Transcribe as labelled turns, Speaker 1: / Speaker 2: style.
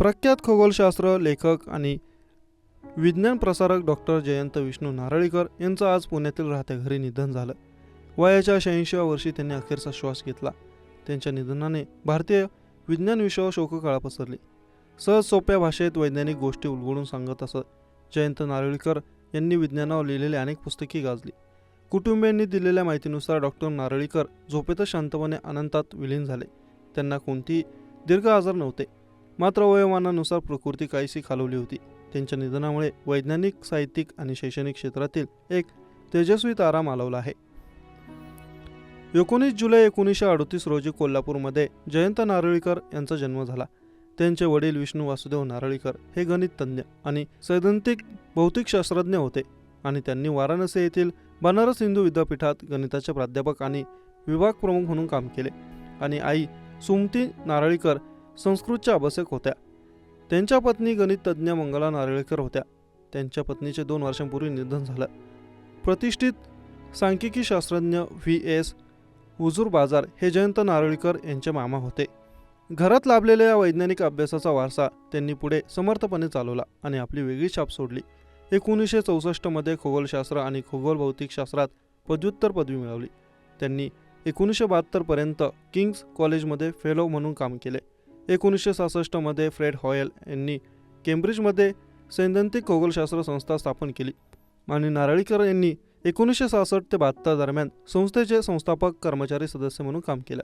Speaker 1: प्रख्यात खगोलशास्त्र लेखक आणि विज्ञान प्रसारक डॉक्टर जयंत विष्णू नारळीकर यांचं आज पुण्यातील राहत्या घरी निधन झालं. वयाच्या शहाऐंशीव्या वर्षी त्यांनी अखेरचा श्वास घेतला. त्यांच्या निधनाने भारतीय विज्ञान विषयावर शोककळा पसरली. सहज सोप्या भाषेत वैज्ञानिक गोष्टी उलगडून सांगत असत. जयंत नारळीकर यांनी विज्ञानावर लिहिलेली अनेक पुस्तके गाजली. कुटुंबियांनी दिलेल्या माहितीनुसार डॉक्टर नारळीकर झोपेतच शांतपणे अनंतात विलीन झाले. त्यांना कोणतीही दीर्घ आजार नव्हते. मात्र वयोमानानुसार प्रकृती काहीशी खालवली होती. त्यांच्या निधनामुळे वैज्ञानिक साहित्यिक आणि शैक्षणिक क्षेत्रातील एक तेजस्वी तारा मालवला आहे. एकोणीस जुलै एकोणीसशे अडतीस रोजी कोल्हापूरमध्ये जयंत नारळीकर यांचा जन्म झाला. त्यांचे वडील विष्णू वासुदेव नारळीकर हे गणित तज्ज्ञ आणि सैद्धांतिक भौतिकशास्त्रज्ञ होते आणि त्यांनी वाराणसी येथील बनारस हिंदू विद्यापीठात गणिताचे प्राध्यापक आणि विभाग प्रमुख म्हणून काम केले. आणि आई सुमती नारळीकर संस्कृतच्या अभ्यासक होत्या. त्यांच्या पत्नी गणिततज्ज्ञ मंगला नारळीकर होत्या. त्यांच्या पत्नीचे दोन वर्षांपूर्वी निधन झालं. प्रतिष्ठित सांख्यिकी शास्त्रज्ञ व्ही. एस. हुजूर बाजार हे जयंत नारळीकर यांचे मामा होते. घरात लाभलेल्या या वैज्ञानिक अभ्यासाचा वारसा त्यांनी पुढे समर्थपणे चालवला आणि आपली वेगळी छाप सोडली. एकोणीसशे चौसष्टमध्ये खगोलशास्त्र आणि खगोल भौतिकशास्त्रात पदव्युत्तर पदवी मिळवली. त्यांनी एकोणीसशे बहात्तरपर्यंत किंग्स कॉलेजमध्ये फेलो म्हणून काम केले. एकोणीसशे सहासष्टमध्ये फ्रेड हॉयल यांनी केम्ब्रिजमध्ये सैद्धांतिक खगोलशास्त्र संस्था स्थापन केली. आणि नारळीकर यांनी एकोणीसशे सहासष्ट ते बहात्तर दरम्यान संस्थेचे संस्थापक कर्मचारी सदस्य म्हणून काम केलं.